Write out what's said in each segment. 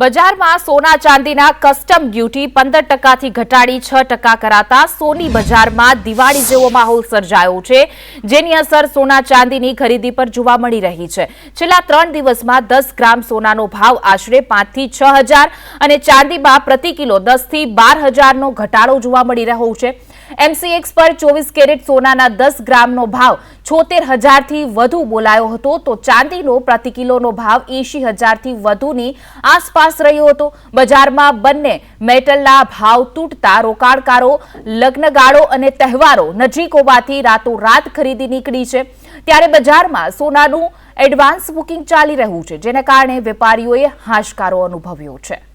બજારમાં સોના ચાંદીના custom duty પંદર ટકાથી ઘટાડી છ ટકા કરાતા સોની બજારમાં દિવાળી જેવો માહોલ સર્જાયો છે, જેની અસર સોના ચાંદીની ખરીદી પર જોવા મળી રહી છે. છેલ્લા ત્રણ દિવસમાં દસ ગ્રામ સોનાનો ભાવ આશરે પાંચથી છ હજાર અને ચાંદીમાં પ્રતિ કિલો દસથી બાર હજારનો ઘટાડો જોવા મળી રહ્યો છે. એમસીએક્સ પર ચોવીસ કેરેટ સોનાના દસ ગ્રામનો ભાવ છોતેર હજારથી વધુ બોલાયો હતો, તો ચાંદીનો પ્રતિ કિલોનો ભાવ એંશી હજારથી વધુની આસપાસ રહ્યો હતો. બજારમાં બંને મેટલના ભાવ તૂટતા રોકાણકારો, લગ્નગાળો અને તહેવારો નજીક હોવાથી રાતોરાત ખરીદી નીકળી છે. ત્યારે બજારમાં સોનાનું એડવાન્સ બુકિંગ ચાલી રહ્યું છે, જેને કારણે વેપારીઓએ હાશકારો અનુભવ્યો છે.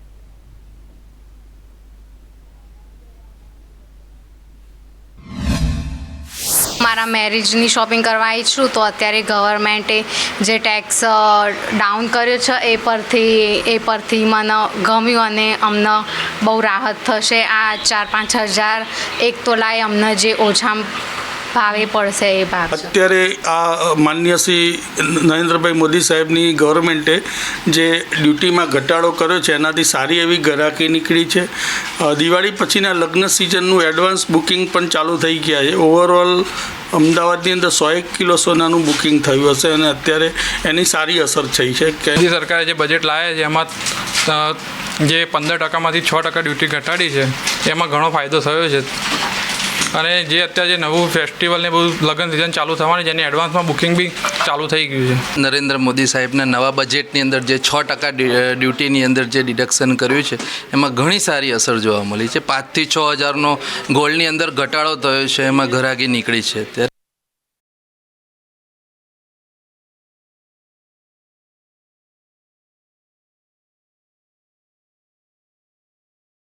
મારા મેરેજની શોપિંગ કરવા આવી છું તો અત્યારે ગવર્મેન્ટે જે ટેક્સ ડાઉન કર્યો છે, એ પરથી એ પરથી મને ગમ્યું અને અમને બહુ રાહત થશે. આ ચાર પાંચ હજાર એક તોલાએ અમને જે ઓછા ભાવે પડશે એ ભાગ. અત્યારે આ માન્ય શ્રી નરેન્દ્રભાઈ મોદી સાહેબની ગવર્મેન્ટે જે ડ્યુટીમાં ઘટાડો કર્યો છે એનાથી સારી એવી ગ્રાહકી નીકળી છે. દિવાળી પછીના લગ્ન સિઝનનું એડવાન્સ બુકિંગ પણ ચાલુ થઈ ગયા છે. ઓવરઓલ અમદાવાદની અંદર સો એક કિલો સોનાનું બુકિંગ થયું હશે અને અત્યારે એની સારી અસર થઈ છે. કે સરકારે જે બજેટ લાવ્યા છે એમાં જે પંદર ટકામાંથી છ ટકા ડ્યુટી ઘટાડી છે એમાં ઘણો ફાયદો થયો છે. અને જે અત્યારે જે નવું ફેસ્ટિવલ ને બધું લગ્ન સિઝન ચાલુ થવાની જેની એડવાન્સમાં બુકિંગ બી ચાલુ થઈ ગયું છે. નરેન્દ્ર મોદી સાહેબના નવા બજેટની અંદર જે છ ટકા ડ્યુટીની અંદર જે ડિડક્શન કર્યું છે, એમાં ઘણી સારી અસર જોવા મળી છે. પાંચથી છ હજારનો ગોલ્ડની અંદર ઘટાડો થયો છે, એમાં ઘરાગી નીકળી છે.